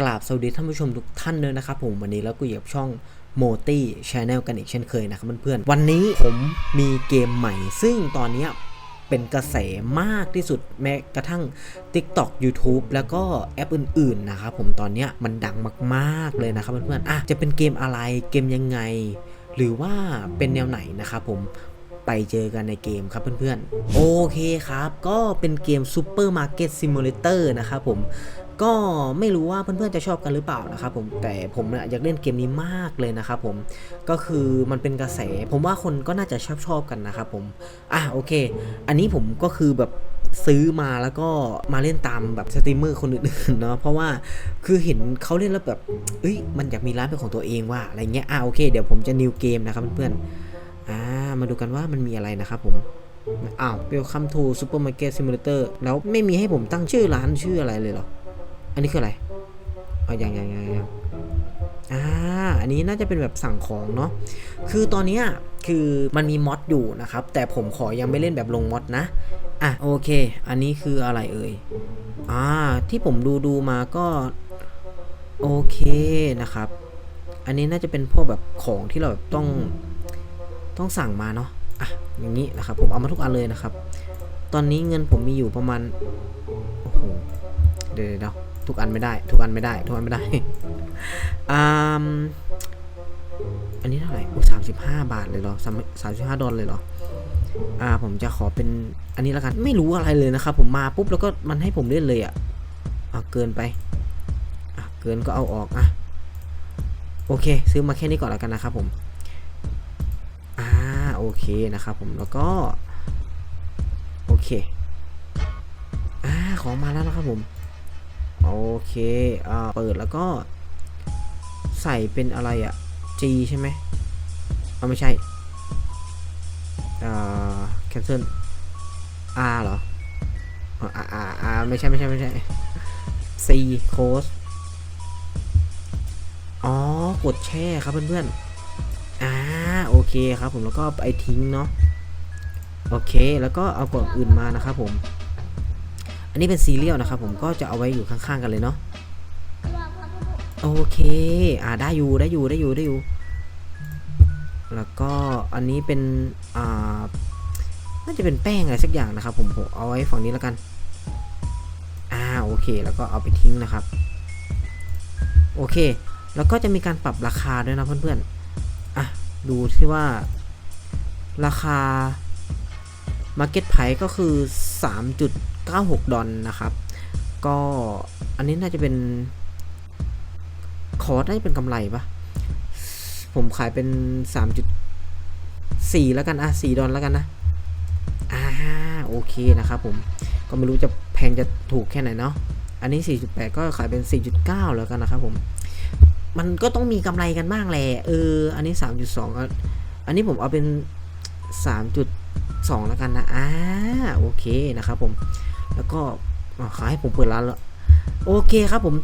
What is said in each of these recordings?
กราบสวัสดีท่านผู้ชมทุกท่านเลยนะครับผมวันนี้แล้วก็อยู่กับช่องโมตี้ชาแนลกันอีกเช่นเคยนะครับเพื่อนๆวันนี้ผมมีเกมใหม่ ซึ่งตอนนี้เป็นกระแสมากที่สุดแม้กระทั่ง TikTok YouTube แล้วก็แอปอื่นๆนะครับผมตอนนี้มันดังมากๆเลยนะครับเพื่อนๆอะจะเป็นเกมอะไรเกมยังไง หรือว่าเป็นแนวไหนนะครับผมไปเจอกันในเกมครับเพื่อนๆ โอเคครับ ก็เป็นเกม Super Market Simulator นะครับผม ก็ไม่รู้ว่าเพื่อนๆจะชอบกันหรือเปล่านะครับผมแต่ผมเนี่ยอยากเล่นเกมนี้มากเลยนะครับผมก็คือมันเป็นกระแส ผมว่าคนก็น่าจะชอบชอบกันนะครับผมอะโอเค อันนี้ผมก็คือแบบซื้อมาแล้วก็มาเล่นตามแบบสตรีมเมอร์คนอื่นๆเนาะเพราะว่าคือเห็นเขาเล่นแล้วแบบเอ้ยมันอยากมีร้านเป็นของตัวเองว่าอะไรเงี้ยอะโอเคเดี๋ยวผมจะนิวเกมนะครับเพื่อนๆอ่ามาดูกันว่ามันมีอะไรนะครับผมอ้าว Welcome to Supermarket Simulator แล้วไม่มีให้ผมตั้งชื่อร้านชื่ออะไรเลยเหรอ อันนี้คืออะไรอาอย่างอย่างอย่างอย่างอ่าอันนี้น่าจะเป็นแบบสั่งของเนาะคือตอนนี้คือมันมีมอดอยู่นะครับ แต่ผมขอยังไม่เล่นแบบลงมอดนะอะโอเค อันนี้คืออะไรเอ่ยอ่าที่ผมดูดูมาก็โอเคนะครับ อันนี้น่าจะเป็นพวกแบบของที่เราแบบต้องต้องสั่งมาเนาะอะอย่างนี้นะครับ ผมเอามาทุกอันเลยนะครับ ตอนนี้เงินผมมีอยู่ประมาณโอ้โหเดี๋ยวเดี๋ยวเดี๋ยว ทุกอันไม่ได้ ทุกอันไม่ได้ ทุกอันไม่ได้อ่าอันนี้เท่าไหร่โอ้สามสิบห้าบาทเลยเหรอสามสามสิบห้าดอลเลยเหรอ อ่า ผมจะขอเป็นอันนี้แล้วกัน ไม่รู้อะไรเลยนะครับ ผมมาปุ๊บแล้วก็มันให้ผมเล่นเลยอะอะเกินไป อะ เกินก็เอาออกอะ โอเค ซื้อมาแค่นี้ก่อนแล้วกันนะครับผม อ่า โอเคนะครับผม แล้วก็ โอเค อ่า ของมาแล้วนะครับผม โอเคอ่าเปิดแล้วก็ ใส่เป็นอะไรอะ G ใช่ไหมเอาไม่ใช่อ่า cancel R เหรออ่าอ่าอ่าอ่าไม่ใช่ไม่ใช่ไม่ใช่ C close อ๋อ กดแช่ครับเพื่อนๆ อ่า โอเคครับผมแล้วก็ไปทิ้งเนาะ โอเค แล้วก็เอากล่องอื่นมานะครับผม อันนี้เป็นซีเรียลนะครับผมก็จะเอาไว้อยู่ข้างๆกันเลยเนาะโอเค อ่าได้อยู่ได้อยู่ได้อยู่ได้อยู่ แล้วก็อันนี้เป็น อ่า น่าจะเป็นแป้งอะไรสักอย่างนะครับผมผมเอาไว้ฝั่งนี้แล้วกัน อ่าโอเค แล้วก็เอาไปทิ้งนะครับ โอเค แล้วก็จะมีการปรับราคาด้วยนะเพื่อนๆ อะดูที่ว่า ราคา Market Price ก็คือ 3.96 ดอลนะครับ ก็อันนี้น่าจะเป็นคอร์สน่าจะเป็นกำไรปะผมขายเป็น 3.4 แล้วกันอะ4ดอลแล้วกันนะอ่าโอเคนะครับผมก็ไม่รู้จะแพงจะถูกแค่ไหนเนาะอันนี้ 4.8 ก็ขายเป็น 4.9 แล้วกันนะครับผม มันก็ต้องมีกำไรกันบ้างแหละเออ อันนี้ 3.2 อันนี้ผมเอาเป็น 3.8 สองแล้วกันนะอ่าโอเคนะครับผมแล้วก็ขอให้ผมเปิดร้านแล้วโอเคครับผม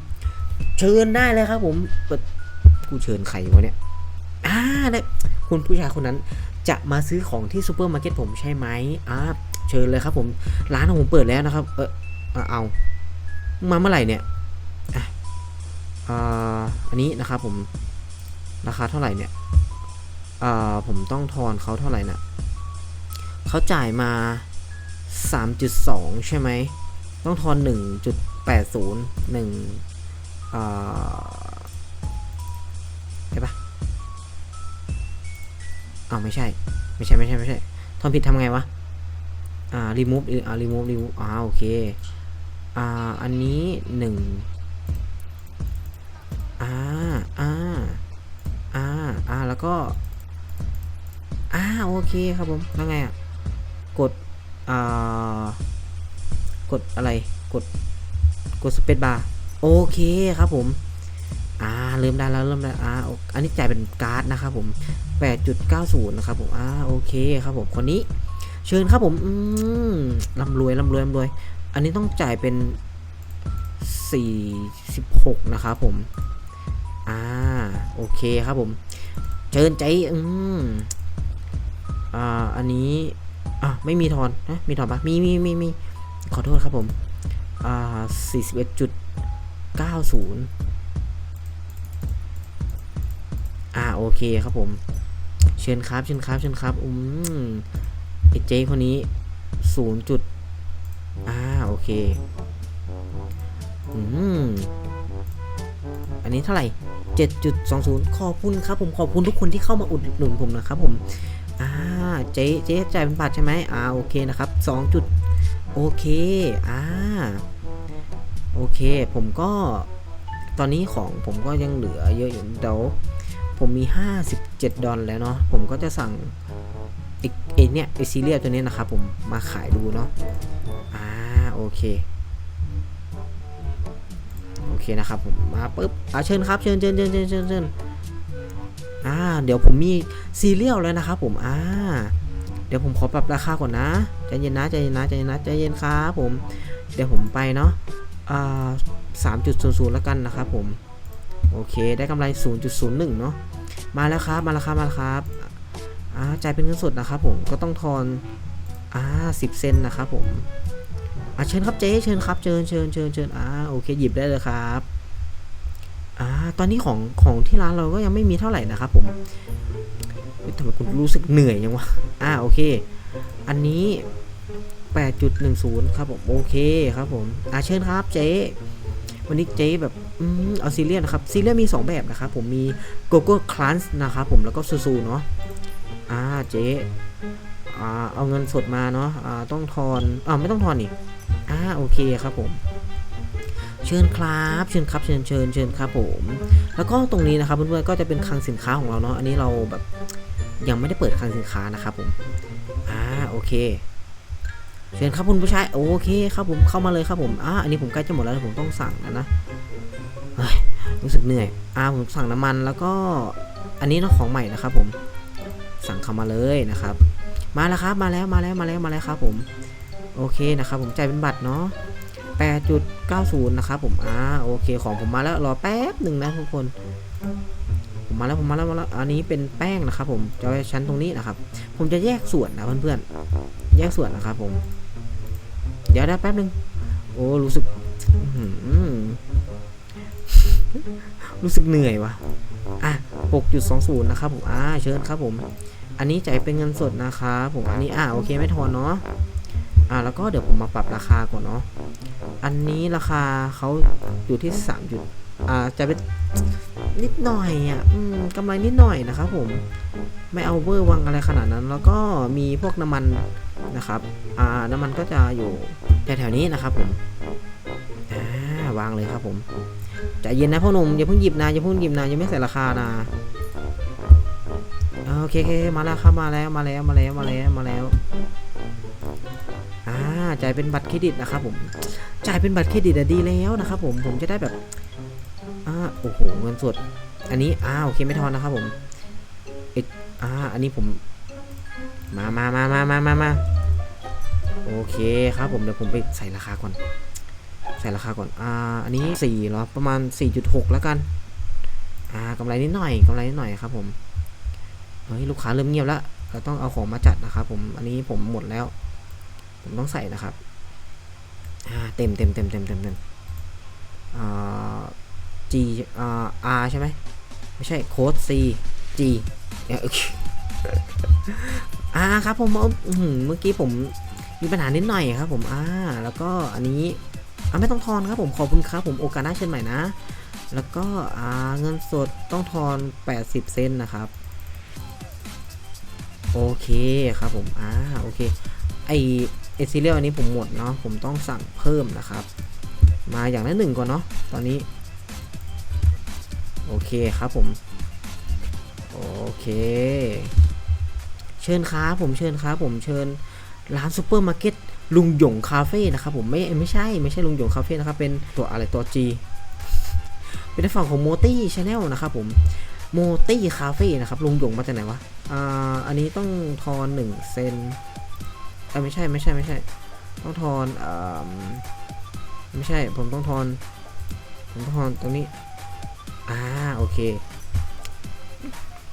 เชิญได้เลยครับ ผมเปิดกูเชิญใครวะเนี่ยอ่าได้คุณผู้ชายคนนั้นจะมาซื้อของที่ซูเปอร์มาร์เก็ตผมใช่ไหมอ่าเชิญเลยครับ ผมร้านของผมเปิดแล้วนะครับ เออเอามาเมื่อไหร่เนี่ยอ่าอันนี้นะครับผมราคาเท่าไหร่เนี่ยอ่าผมต้องทอนเขาเท่าไหร่นะ เขาจ่ายมา 3.2 ใช่ไหม ต้องทอน 1.80 1อ่าใช่ปะอ้าวไม่ใช่ ไม่ใช่ ไม่ใช่ ไม่ใช่ ทอนผิดทำไงวะ อ่า remove อ่า remove remove อ่า โอเค อ่า อันนี้1อ่า อ่า อ่า อ่า แล้วก็ อ่า โอเคครับผม แล้วไงอะ กดอ่ากดอะไรกดกดสเปซบาร์โอเคครับผมอ่าเริ่มได้แล้วเริ่มได้อ่าอันนี้จ่ายเป็นการ์ดนะครับผม 8.90 นะครับผมอ่าโอเคครับผมคนนี้เชิญครับผมอืมร่ำรวยร่ำรวยร่ำรวย อันนี้ต้องจ่ายเป็น 46 นะครับผมอ่าโอเคครับผม เชิญใจอืมอ่าอันนี้ อะไม่มีทอนนะมีทอนปะมีมีมีมีขอโทษครับผม อ่าสี่สิบเอ็ดจุดเก้าศูนย์อ่าโอเคครับผม เชิญครับเชิญครับเชิญครับอืมไอเจ๊คนนี้ศูนย์จุดอ่าโอเคอืมอันนี้เท่าไหร่เจ็ดจุดสองศูนย์ขอบคุณครับผมขอบคุณทุกคนที่เข้ามาอุดหนุนผมนะครับผม อ่า เจ๊เจ๊จ่ายเป็นบาทใช่ไหมอ่าโอเคนะครับ2จุดโอเคอ่าโอเค ผมก็ตอนนี้ของผมก็ยังเหลือเยอะอยู่เดี๋ยวผมมี 57 ดอลแล้วเนาะผมก็จะสั่งไอ้เนี่ยไอซีเรียตัวนี้นะครับผมมาขายดูเนาะอ่าโอเคโอเคนะครับผมมาปุ๊บอ่าเชิญครับเชิญเชิญเชิญเชิญเชิญเชิญ อ่า เดี๋ยวผมมีซีเรียลแล้วนะครับผม อ่า เดี๋ยวผมขอปรับราคาก่อนนะ ใจเย็นนะ ใจเย็นนะ ใจเย็นนะใจเย็นครับผม เดี๋ยวผมไปเนาะ อ่าสามจุดศูนย์ศูนย์แล้วกันนะครับผม โอเค ได้กำไร0.01เนาะ มาแล้วครับ มาแล้วครับ มาแล้วครับ อ่า จ่ายเป็นเงินสดนะครับผม ก็ต้องทอน อ่าสิบเซนนะครับผม อะเชิญครับเจ๊ เชิญครับ เชิญเชิญเชิญเชิญอ่า โอเค หยิบได้เลยครับ อ่าตอนนี้ของของที่ร้านเราก็ยังไม่มีเท่าไหร่นะครับผมทำไมคุณรู้สึกเหนื่อยยังวะอ่าโอเค อันนี้ 8.10 ครับผมโอเคครับผมอ่าเชิญครับเจ๊วันนี้เจ๊แบบอืมเอาซีเรียสนะครับซีเรียสมี 2 แบบนะครับผมมีโกโก้คลันส์นะครับผมแล้วก็ซูซูเนาะอ่าเจ๊อ่าเอาเงินสดมาเนาะอ่าต้องทอนอ่าไม่ต้องทอนอีกอ่าโอเคครับผม เชิญครับเชิญครับเชิญเชิญเชิญครับผม แล้วก็ตรงนี้นะครับเพื่อนๆก็จะเป็นคลังสินค้าของเราเนาะอันนี้เราแบบยังไม่ได้เปิดคลังสินค้านะครับผมอ่าโอเค เชิญครับคุณผู้ชายโอเคครับผมเข้ามาเลยครับผมอ่าอันนี้ผมใกล้จะหมดแล้วผมต้องสั่งแล้วนะเฮ้ยรู้สึกเหนื่อยอ่าผมสั่งน้ำมันแล้วก็อันนี้เนาะของใหม่นะครับผมสั่งเข้ามาเลยนะครับ มาแล้วครับมาแล้วมาแล้วมาแล้วมาแล้วครับผม โอเคนะครับผมจ่ายเป็นบัตรเนาะ 8.90 นะครับผมอ่าโอเคของผมมาแล้วรอแป๊บหนึ่งนะทุกคน ผมมาแล้วผมมาแล้วมาแล้วอันนี้เป็นแป้งนะครับ ผมจะไว้ชั้นตรงนี้นะครับ ผมจะแยกส่วนนะเพื่อนๆแยกส่วนนะครับ ผม เดี๋ยวได้แป๊บหนึ่งโอ้รู้สึกรู้สึกเหนื่อยวะอะ 6.20 นะครับผมอ่าเชิญครับผม อันนี้จ่ายเป็นเงินสดนะครับผมอันนี้อ่าโอเคไม่ทอนเนาะอ่าแล้วก็เดี๋ยวผมมาปรับราคาก่อนเนาะ อันนี้ราคาเขาอยู่ที่สามจุดอ่าจะเป็นนิดหน่อยอะกำไรนิดหน่อยนะครับผมไม่เอาเวอร์วังอะไรขนาดนั้น แล้วก็มีพวกน้ำมันนะครับอ่าน้ำมันก็จะอยู่แถวๆนี้นะครับผมอ่าวางเลยครับผมใจเย็นนะพ่อหนุ่มอย่าเพิ่งหยิบนะอย่าเพิ่งหยิบนะยังไม่ใส่ราคานะอ่าโอเคมาแล้วครับมาแล้วมาแล้วมาแล้วมาแล้วมาแล้ว จ่ายเป็นบัตรเครดิตนะครับผม จ่ายเป็นบัตรเครดิตดีแล้วนะครับผม ผมจะได้แบบอ่าโอ้โห เงินสด อันนี้อ่าโอเคไม่ทอนนะครับผมเอ็อ่า อันนี้ผม มามามามามามามาโอเคครับผมเดี๋ยวผมไปใส่ราคาก่อน ใส่ราคาก่อน อ่า อันนี้สี่หรอ ประมาณ 4.6 แล้วกัน อ่ากำไรนิดหน่อยกำไรนิดหน่อยครับผม เฮ้ย ลูกค้าเริ่มเงียบแล้ว เราต้องเอาของมาจัดนะครับผม อันนี้ผมหมดแล้ว ผมต้องใส่นะครับเต็มเต็มเต็มเต็มเต็มเต็มอ่า G อ่า R ใช่ไหมไม่ใช่โค้ด C G เอ่อโอเคอ่าครับผมเมื่อกี้ผมมีปัญหานิดหน่อยครับผมอ่าแล้วก็อันนี้อ่าไม่ต้องทอนครับผมขอบคุณครับผมโอกาสหน้าเชิญใหม่นะ แล้วก็อ่าเงินสดต้องทอน 80 เซนนะครับ โอเคครับผมอ่าโอเคไอ เอซิเลียลอันนี้ผมหมดเนาะผมต้องสั่งเพิ่มนะครับ มาอย่างละหนึ่งก่อนเนาะตอนนี้ โอเคครับผม โอเค เชิญครับผมเชิญครับผมเชิญร้านซูเปอร์มาร์เก็ตลุงหยงคาเฟ่นะครับผมไม่ไม่ใช่ไม่ใช่ลุงหยงคาเฟ่นะครับเป็นตัวอะไรตัว G เป็นในฝั่งของโมตี้ชาแนลนะครับผมโมตี้คาเฟ่นะครับลุงหยงมาจากไหนวะอ่าอันนี้ต้องทอนหนึ่งเซน เอ้ยไม่ใช่ไม่ใช่ไม่ใช่ ต้องทอนอ่าไม่ใช่ผมต้องทอน ผมต้องทอนตรงนี้ อ่าโอเค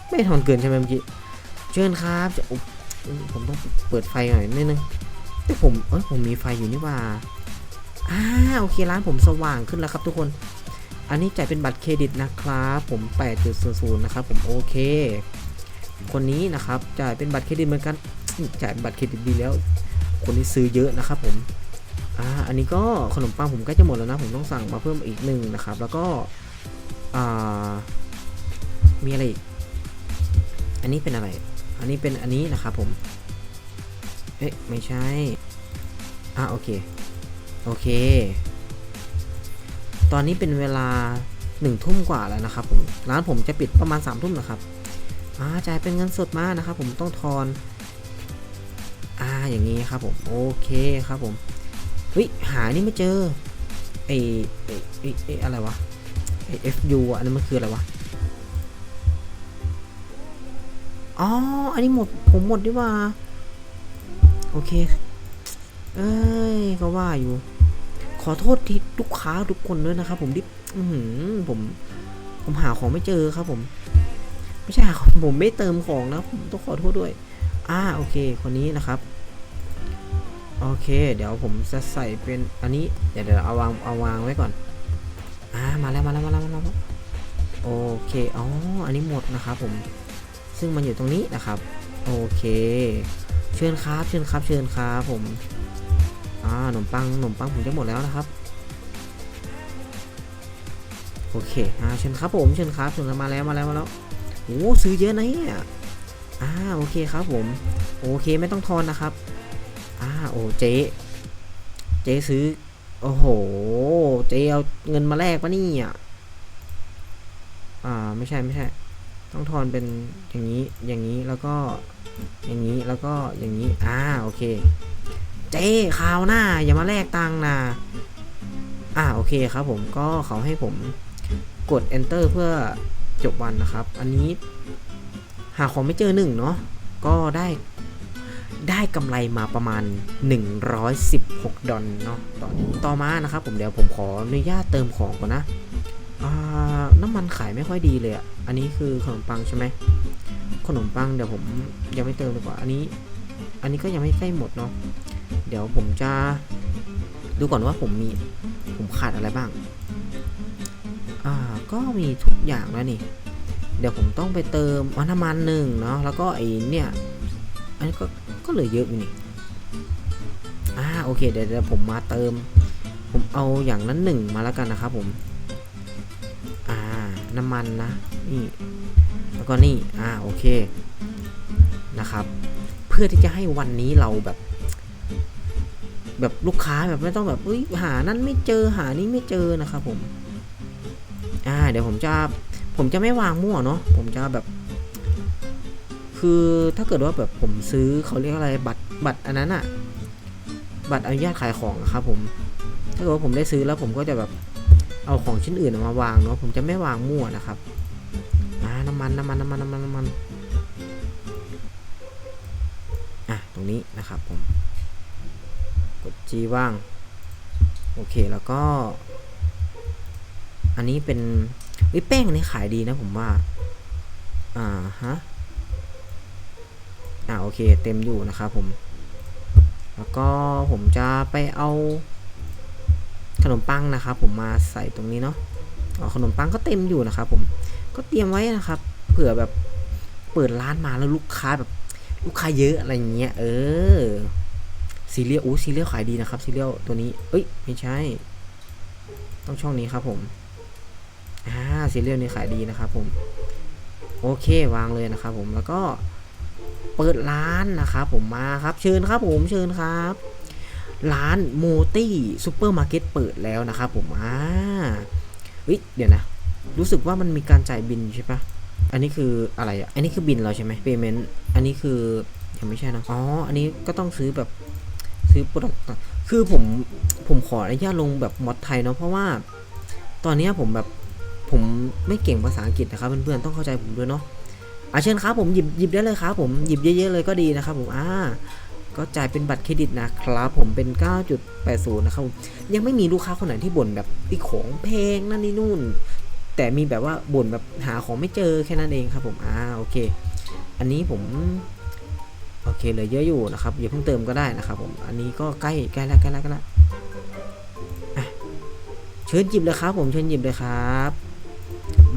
ไม่ทอนเกินใช่ไหมเมื่อกี้เชิญครับจะอผมต้องเปิดไฟหน่อยนิดนึงแต่ผมเอ้ยผมมีไฟอยู่นี่ว่าอ่าโอเคร้านผมสว่างขึ้นแล้วครับทุกคน อันนี้จ่ายเป็นบัตรเครดิตนะครับผม 8.00 นะครับผมโอเค คนนี้นะครับจ่ายเป็นบัตรเครดิตเหมือนกัน จ่ายเป็นบัตรเครดิตดีแล้ว คนที่ซื้อเยอะนะครับผมอ่าอันนี้ก็ขนมปังผมใกล้จะหมดแล้วนะ ผมต้องสั่งมาเพิ่มอีกหนึ่งนะครับ แล้วก็อ่ามีอะไรอีกอันนี้เป็นอะไร อันนี้เป็นอันนี้นะครับผม เอ๊ะไม่ใช่ อ่าโอเค โอเค ตอนนี้เป็นเวลาหนึ่งทุ่มกว่าแล้วนะครับผม ร้านผมจะปิดประมาณสามทุ่มนะครับ อ่าจ่ายเป็นเงินสดมานะครับผมต้องทอน อ่าอย่างนี้ครับผมโอเคครับผมเฮ้ยหานี่ไม่เจอไอไอไอออะไรวะไอ FU อะอันนั้นมันคืออะไรวะอ๋ออันนี้หมดผมหมดดีกว่า โอเค เอ้ยก็ว่าอยู่ ขอโทษที่ลูกค้าทุกคนด้วยนะครับผมที่อือหือผม ผมหาของไม่เจอครับผม ไม่ใช่ผมไม่เติมของนะผมต้องขอโทษด้วย อ่าโอเค คนนี้นะครับ โอเค เดี๋ยวผมจะใส่เป็นอันนี้ เดี๋ยวเดี๋ยวเอาวางเอาวางไว้ก่อน อ่ามาแล้วมาแล้วมาแล้วมาแล้วโอเค อ๋อ อันนี้หมดนะครับผม ซึ่งมันอยู่ตรงนี้นะครับ โอเค เชิญครับ เชิญครับ เชิญครับผม อ่าขนมปังขนมปังผมจะหมดแล้วนะครับ โอเค อ่า เชิญครับผม เชิญครับ เชิญมาแล้วมาแล้วมาแล้วโอ้ซื้อเยอะนะเนี่ย อ่าโอเคครับผมโอเคไม่ต้องทอนนะครับอ่าโอ้เจ๊เจ๊ซื้อโอ้โหเจ๊เอาเงินมาแลกปะนี่ยอ่าไม่ใช่ไม่ใช่ ต้องทอนเป็นอย่างนี้อย่างนี้แล้วก็อย่างนี้แล้วก็อย่างนี้อ่าโอเค เจ๊คราวหน้า อย่ามาแลกตังนะอ่าโอเคครับผมก็เขาให้ผมกด enter เพื่อจบวันนะครับ อันนี้ หาของไม่เจอหนึ่งเนาะก็ได้ได้กำไรมาประมาณ 116 ดอลเนาะตอนต่อมานะครับผมเดี๋ยวผมขออนุญาตเติมของก่อนนะน้ำมันขายไม่ค่อยดีเลยอะ อันนี้คือขนมปังใช่ไหมขนมปังเดี๋ยวผมยังไม่เติมดีกว่า อันนี้ อันนี้ก็ยังไม่ใกล้หมดเนาะ เดี๋ยวผมจะดูก่อนว่าผมมีผมขาดอะไรบ้าง อ่า ก็มีทุกอย่างแล้วนี่ เดี๋ยวผมต้องไปเติมน้ำมันหนึ่งเนาะแล้วก็ไอ้เนี่ยอันนี้ก็ก็เหลือเยอะอยู่นี่อ่าโอเคเดี๋ยวเดี๋ยวผมมาเติม ผมเอาอย่างนั้นหนึ่งมาแล้วกันนะครับผมอ่าน้ำมันนะนี่แล้วก็นี่อ่าโอเคนะครับ เพื่อที่จะให้วันนี้เราแบบ แบบลูกค้าแบบไม่ต้องแบบเอ้ยหานั้นไม่เจอหานี้ไม่เจอนะครับผมอ่าเดี๋ยวผมจะ ผมจะไม่วางมั่วเนาะผมจะแบบ คือถ้าเกิดว่าแบบผมซื้อเขาเรียกอะไรบัตรบัตรอันนั้นอะบัตรอนุญาตขายของอะครับผม ถ้าเกิดว่าผมได้ซื้อแล้วผมก็จะแบบเอาของชิ้นอื่นมาวางเนาะผมจะไม่วางมั่วนะครับอ่าน้ำมันน้ำมันน้ำมันน้ำมันน้ำมันอะตรงนี้นะครับผมกด G ว่าง โอเคแล้วก็ อันนี้เป็น เฮ้แป้งนนี้ขายดีนะผมว่า อ่าฮะ อ่าโอเค เต็มอยู่นะครับผม แล้วก็ผมจะไปเอาขนมปังนะครับผมมาใส่ตรงนี้เนาะอ๋อขนมปังก็เต็มอยู่นะครับผม ก็เตรียมไว้นะครับ เผื่อแบบเปิดร้านมาแล้วลูกค้าแบบลูกค้าเยอะอะไรเงี้ย เออ ซีเรียลอู้ซีเรียลขายดีนะครับซีเรียลตัวนี้ เอ้ย ไม่ใช่ ต้องช่องนี้ครับผม อ่าซีเรียลนี่ขายดีนะครับผม โอเควางเลยนะครับผมแล้วก็เปิดร้านนะครับผมมาครับเชิญครับผมเชิญครับ ร้านโมตี้ซูเปอร์มาร์เก็ตเปิดแล้วนะครับผมอ่าเฮ้ยเดี๋ยวนะ รู้สึกว่ามันมีการจ่ายบินใช่ปะอันนี้คืออะไรอะ อันนี้คือบินเราใช่ไหม payment อันนี้คือยังไม่ใช่นะอ๋ออันนี้ก็ต้องซื้อแบบซื้อโปรดักต์คือผมผมขออนุญาตลงแบบมอดไทยเนาะเพราะว่า ตอนนี้ผมแบบ ผมไม่เก่งภาษาอังกฤษนะครับเพื่อนๆต้องเข้าใจผมด้วยเนาะอาเชิญครับผมหยิบหยิบได้เลยครับผมหยิบเยอะๆเลยก็ดีนะครับผมอ่าก็จ่ายเป็นบัตรเครดิตนะครับผมเป็น 9.80 นะครับผมยังไม่มีลูกค้าคนไหนที่บ่นแบบอีของแพงนั่นนี่นู่น แต่มีแบบว่าบ่นแบบหาของไม่เจอแค่นั้นเองครับผมอ่าโอเค อันนี้ผมโอเคเลยเยอะอยู่นะครับอย่าเพิ่งเติมก็ได้นะครับผมอันนี้ก็ใกล้ใกล้แล้วใกล้แล้วใกล้แล้วอะเชิญหยิบเลยครับผมเชิญหยิบเลยครับ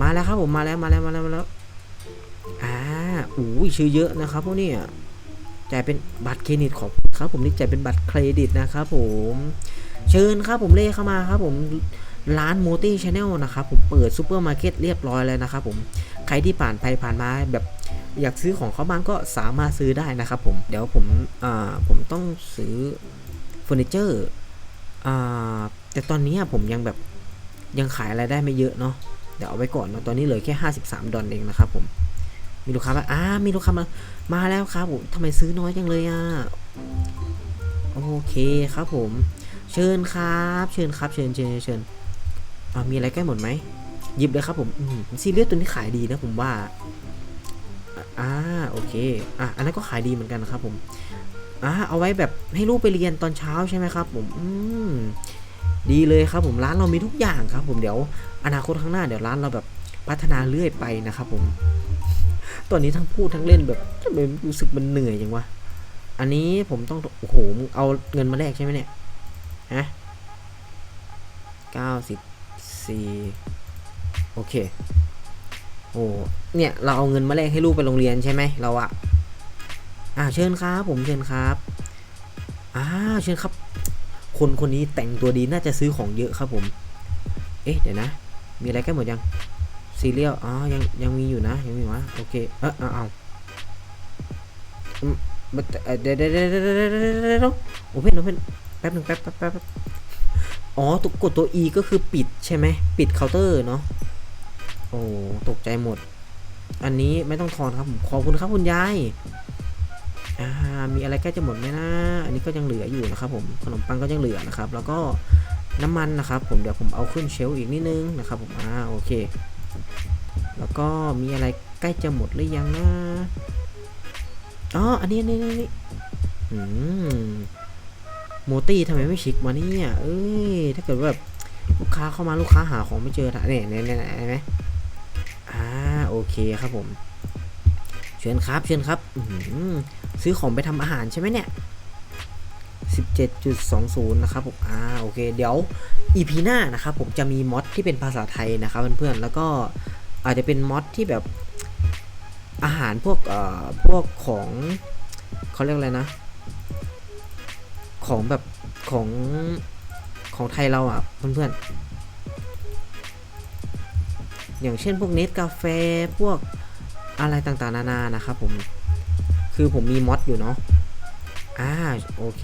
มาแล้วครับผมมาแล้วมาแล้วมาแล้วมาแล้วอ่าอู้ยชื่อเยอะนะครับพวกนี้จ่ายเป็นบัตรเครดิตขอบครับผมนี่จ่ายเป็นบัตรเครดิตนะครับผมเชิญครับผมเลขเข้ามาครับผมร้านโมตี้ชาแนลนะครับผมเปิดซูเปอร์มาร์เก็ตเรียบร้อยแล้วนะครับผมใครที่ผ่านไปผ่านมาแบบอยากซื้อของเขาบ้างก็สามารถซื้อได้นะครับผมเดี๋ยวผมอ่าผมต้องซื้อเฟอร์นิเจอร์อ่าแต่ตอนนี้ผมยังแบบยังขายอะไรได้ไม่เยอะเนาะ เดี๋ยวเอาไว้ก่อนนะตอนนี้เหลือแค่ 53 ดอลเองนะครับผมมีลูกค้ามาอ่ามีลูกค้ามา มาแล้วครับผมทำไมซื้อน้อยจังเลยอะ โอเคครับผม เชิญครับ เชิญครับ เชิญเชิญเชิญอ่ามีอะไรใกล้หมดไหมหยิบเลยครับผมอืมซีเรียสตัวนี้ขายดีนะผมว่า อ่า โอเค อะ อันนั้นก็ขายดีเหมือนกันนะครับผม อ่า เอาไว้แบบให้ลูกไปเรียนตอนเช้าใช่ไหมครับผม อืม ดีเลยครับผมร้านเรามีทุกอย่างครับ ผมเดี๋ยวอนาคตข้างหน้าเดี๋ยวร้านเราแบบพัฒนาเรื่อยไปนะครับผม ตอนนี้ทั้งพูดทั้งเล่นแบบทำไมรู้สึกมันเหนื่อยอย่างวะ อันนี้ผมต้องโอ้โหเอาเงินมาแลกใช่ไหมเนี่ยฮะเก้าสิบสี่โอเค โอ้เนี่ยเราเอาเงินมาแลกให้ลูกไปโรงเรียนใช่ไหมเราอะอ่าเชิญครับ ผมเชิญครับอ่าเชิญครับ คนคนนี้แต่งตัวดีน่าจะซื้อของเยอะครับผม เอ๊ะเดี๋ยวนะ มีอะไรกล้หมดยังซีเรียลอ๋อยังยังมีอยู่นะยังมีวะโอเคเออเอาเอาเดี๋ยวเดี๋ยวเดี๋ยวเดี๋ยวเดี๋ยวโอเพนโอเพนแป๊บหนึ่งแป๊บแป๊บแป๊บอ๋อตัวกดตัว E ก็คือปิดใช่ไหมปิดเคาน์เตอร์เนาะโอ้ตกใจหมด อันนี้ไม่ต้องทอนครับผมขอบคุณครับคุณยาย อ่ามีอะไรใกล้จะหมดไหมนะ อันนี้ก็ยังเหลืออยู่นะครับผมขนมปังก็ยังเหลือนะครับ แล้วก็น้ำมันนะครับผมเดี๋ยวผมเอาขึ้นเชลฟ์อีกนิดนึงนะครับผมอ่าโอเค แล้วก็มีอะไรใกล้จะหมดหรือยังนะอ๋ออันนี้อันนี้อันนี้อืมโมตี้ทำไมไม่ชิกมาเนี่ยเอ้ยถ้าเกิดว่าแบบลูกค้าเข้ามาลูกค้าหาของไม่เจอเนี่ยเนี่ยเนี่ยเห็นไหมอ่าโอเคครับผม เชิญครับเชิญครับซื้อของไปทำอาหารใช่ไหมเนี่ย 17.20 นะครับผมอ่าโอเค เดี๋ยว EP หน้านะครับผมจะมีมอดที่เป็นภาษาไทยนะครับเพื่อนๆ แล้วก็อาจจะเป็นมอดที่แบบอาหารพวกเอ่อพวกของเขาเรียกอะไรนะ ของแบบของของไทยเราอะเพื่อนๆ อย่างเช่นพวกเนสกาแฟพวก อะไรต่างๆนานานะครับผม คือผมมีมอดอยู่เนาะอ่าโอเค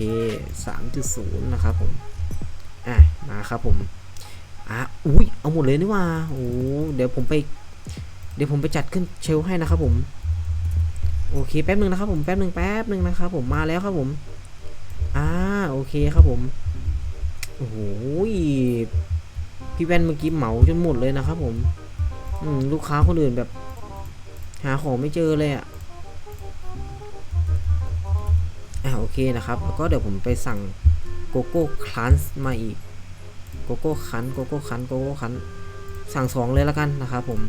3.0 นะครับผมอะมาครับผมอะอุ้ยเอาหมดเลยนี่ว่าโอ้เดี๋ยวผมไป เดี๋ยวผมไปจัดขึ้นเชลให้นะครับผม โอเคแป๊บหนึ่งนะครับผมแป๊บหนึ่งแป๊บหนึ่งนะครับผมมาแล้วครับผมอ่าโอเคครับผมโอ้โหพี่แว่นเมื่อกี้เหมาจนหมดเลยนะครับผม อืมลูกค้าคนอื่นแบบ หาของไม่เจอเลยอะ่ะอ่าโอเคนะครับ แล้วก็เดี๋ยวผมไปสั่งโกโก้คันส์มาอีกโกโก้คันโกโก้คันโกโก้คันสั่งสองเลยแล้วกันนะครับผม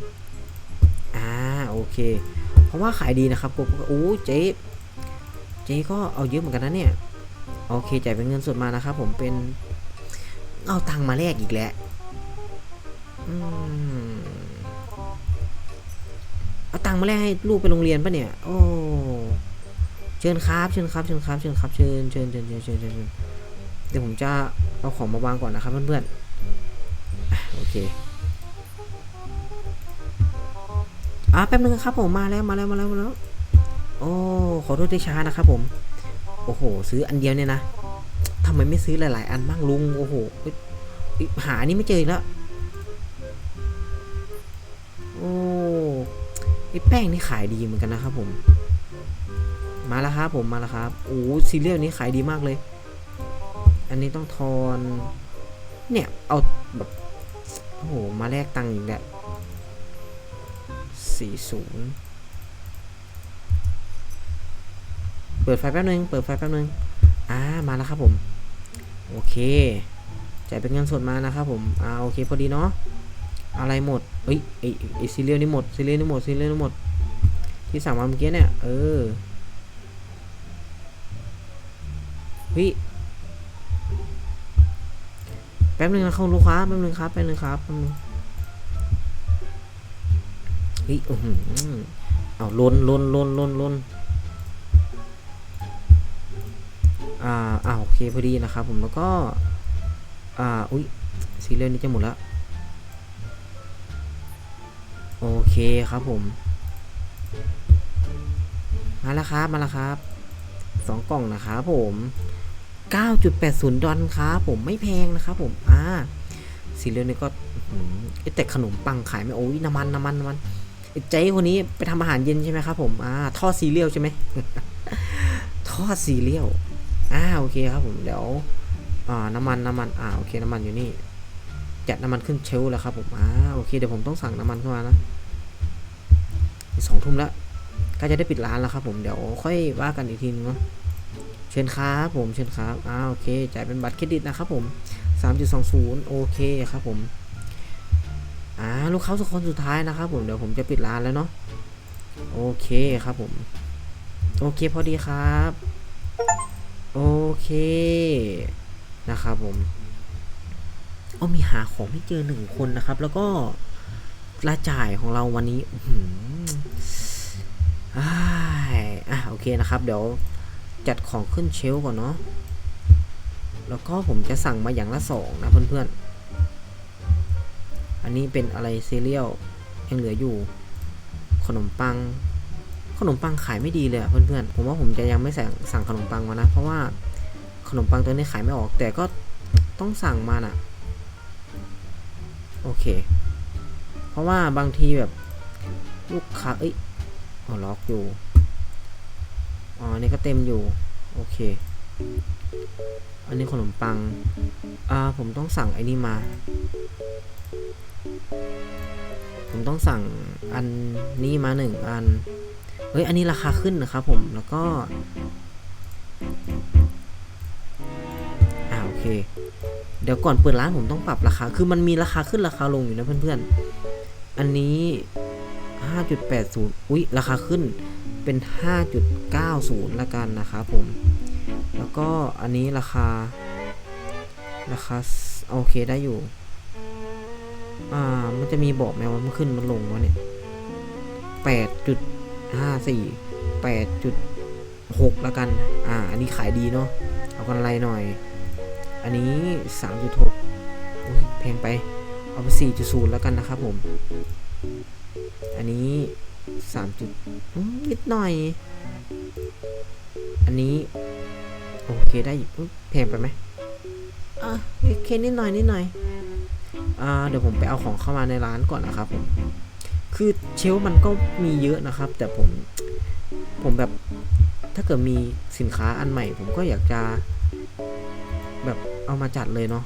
อ่าโอเค เพราะว่าขายดีนะครับโกโก้โอ้เจ๊เจ๊ก็เอาเยอะเหมือนกันนะเนี่ย โอเคจ่ายเป็นเงินสดมานะครับผมเป็นเอาตังมาแลกอีกแล้ว อืม เอาตังค์มาแลกให้ลูกไปโรงเรียนปะเนี่ย โอ้ เชิญครับ เชิญครับ เชิญครับ เชิญครับ เชิญเชิญเชิญเชิญเชิญเชิญเดี๋ยวผมจะเอาของมาวางก่อนนะครับเพื่อนๆ โอเคอะแป๊บนึงครับผมมาแล้วมาแล้วมาแล้วมาแล้ว โอ้ขอโทษที่ช้านะครับผม โอ้โห ซื้ออันเดียวเนี่ยนะทำไมไม่ซื้อหลาย ๆ อันบ้างลุง โอ้โหเอ้ยเอ้ยหานี่ไม่เจออีกแล้ว อแป้งนี่ขายดีเหมือนกันนะครับผม มาแล้วครับผมมาแล้วครับโอ้ซีเรียลนี้ขายดีมากเลย อันนี้ต้องทอน เนี่ยเอาแบบโอ้โหมาแลกตังค์อีกแล้วสี่ศูนย์เปิดไฟแป๊บนึง เปิดไฟแป๊บนึง อ่า มาแล้วครับผม โอเค จ่ายเป็นเงินสดมานะครับผม อ่า โอเค พอดีเนาะ อะไรหมดเอ้ยไอไอซีเรียลนี่หมดซีเรียลนี่หมดซีเรียลนี่หมด ที่สั่งมาเมื่อกี้เนี่ย เออเฮ้ยแป๊บนึงนะครับลูกค้าแป๊บนึงครับแป๊บนึงครับแป๊บนึงเฮ้ยอื้อหือเอาล้นล้นล้นล้นล้นอ่าอ่าโอเคพอดีนะครับผมแล้วก็ อ่า อุ้ยซีเรียลนี้จะหมดแล้ว โอเคครับผม มาแล้วครับ มาแล้วครับสองกล่องนะครับผม 9.80 ดอลครับผมไม่แพงนะครับผมอ่าซีเรียลนี่ก็อื้อแต่ขนมปังขายไม่โอ้ยน้ำมันน้ำมันน้ำมันไอ้เจ๊คนนี้ไปทำอาหารเย็นใช่ไหมครับผมอ่าทอดซีเรียลใช่ไหมทอดซีเรียลอ่าโอเคครับผมเดี๋ยวอ่าน้ำมันน้ำมันอ่าโอเคน้ำมันอยู่นี่จัดน้ำมันขึ้นเชลฟ์แล้วครับผมอ่าโอเคเดี๋ยวผมต้องสั่งน้ำมันเข้ามานะ สองทุ่มแล้วก็จะได้ปิดร้านแล้วครับ ผมเดี๋ยวค่อยว่ากันอีกทีนึงเนาะเชิญครับผมเชิญครับอ่าโอเคจ่ายเป็นบัตรเครดิตนะครับผม 3.20 โอเคครับผมอ่าลูกค้าสุดคนสุดท้ายนะครับผมเดี๋ยวผมจะปิดร้านแล้วเนาะโอเคครับผม โอเคพอดีครับ โอเคนะครับผมเอามีหาของไม่เจอหนึ่งคนนะครับ แล้วก็รายจ่ายของเราวันนี้อื้ อะโอเคนะครับ เดี๋ยวจัดของขึ้นเชลก่อนเนาะแล้วก็ผมจะสั่งมาอย่างละสองนะเพื่อนๆ อันนี้เป็นอะไรซีเรียลยังเหลืออยู่ ขนมปัง ขนมปังขายไม่ดีเลยเพื่อนๆ ผมว่าผมจะยังไม่สั่งสั่งขนมปังมานะ เพราะว่าขนมปังตัวนี้ขายไม่ออก แต่ก็ต้องสั่งมาน่ะ โอเค เพราะว่าบางทีแบบลูกค้าเอ้ย อ๋อล็อกอยู่ อ๋อ นี่ก็เต็มอยู่ โอเค อันนี้ขนมปัง อ่า ผมต้องสั่งไอ้นี่มา ผมต้องสั่งอันนี้มาหนึ่งอัน เฮ้ย อันนี้ราคาขึ้นนะครับผม แล้วก็ อ่า โอเค เดี๋ยวก่อนเปิดร้านผมต้องปรับราคา คือมันมีราคาขึ้นราคาลงอยู่นะเพื่อนๆ อันนี้ 5.80 อุ๊ย ราคาขึ้นเป็น 5.90 ละกันนะครับผม แล้วก็อันนี้ราคา ราคา โอเคได้อยู่ อ่า มันจะมีบอกไหมว่ามันขึ้นมันลงวะเนี่ย8จุดห้าสี่แปดจุดหกล้วกัน อ่า อันนี้ขายดีเนาะ เอากันไรหน่อย อันนี้สามจุดหกแพงไป เอาไปสี่จุดศูนย์แล้วกันนะครับผม อันนี้สามจุดนิดหน่อย อันนี้ โอเคได้อยู่แพงไปไหมอะโอเคนิดหน่อยนิดหน่อยอ่าเดี๋ยวผมไปเอาของเข้ามาในร้านก่อนนะครับผมคือเชลฟ์มันก็มีเยอะนะครับ แต่ผมผมแบบถ้าเกิดมีสินค้าอันใหม่ ผมก็อยากจะแบบเอามาจัดเลยเนาะ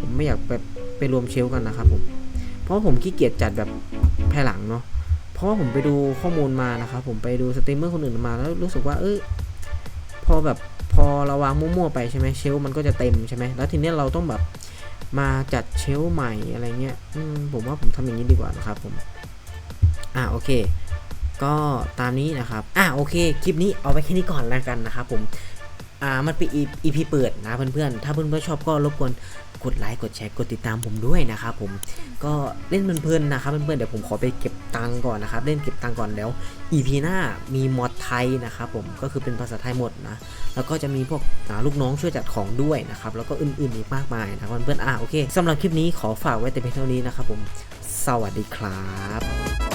ผมไม่อยากแบบไปรวมเชลฟ์กันนะครับผมเพราะผมขี้เกียจจัดแบบภายหลังเนาะ ราะว่าผมไปดูข้อมูลมานะครับผมไปดูสตรีมเมอร์คนอื่นมาแล้วรู้สึกว่าเออพอแบบพอเราวางมั่วๆไปใช่ไหมเชลฟ์มันก็จะเต็มใช่ไหมแล้วทีเนี้ยเราต้องแบบมาจัดเชลฟ์ใหม่อะไรเงี้ยผมว่าผมทำอย่างนี้ดีกว่านะครับผมอ่าโอเค ก็ตามนี้นะครับอ่าโอเค คลิปนี้เอาไว้แค่นี้ก่อนแล้วกันนะครับผม อ่ามันเป็น EP เปิดนะเพื่อนๆ ถ้าเพื่อนๆชอบก็รบกวนกดไลค์กดแชร์กดติดตามผมด้วยนะครับผมก็เล่นเพลินๆนะครับเพื่อนๆเดี๋ยวผมขอไปเก็บตังก่อนนะครับ เล่นเก็บตังก่อนแล้ว EP หน้ามีมอดไทยนะครับผมก็คือเป็นภาษาไทยหมดนะแล้วก็จะมีพวกลูกน้องช่วยจัดของด้วยนะครับแล้วก็อื่นๆอีกมากมายนะครับเพื่อนๆอ่าโอเคสำหรับคลิปนี้ขอฝากไว้แต่เพียงเท่านี้นะครับผมสวัสดีครับ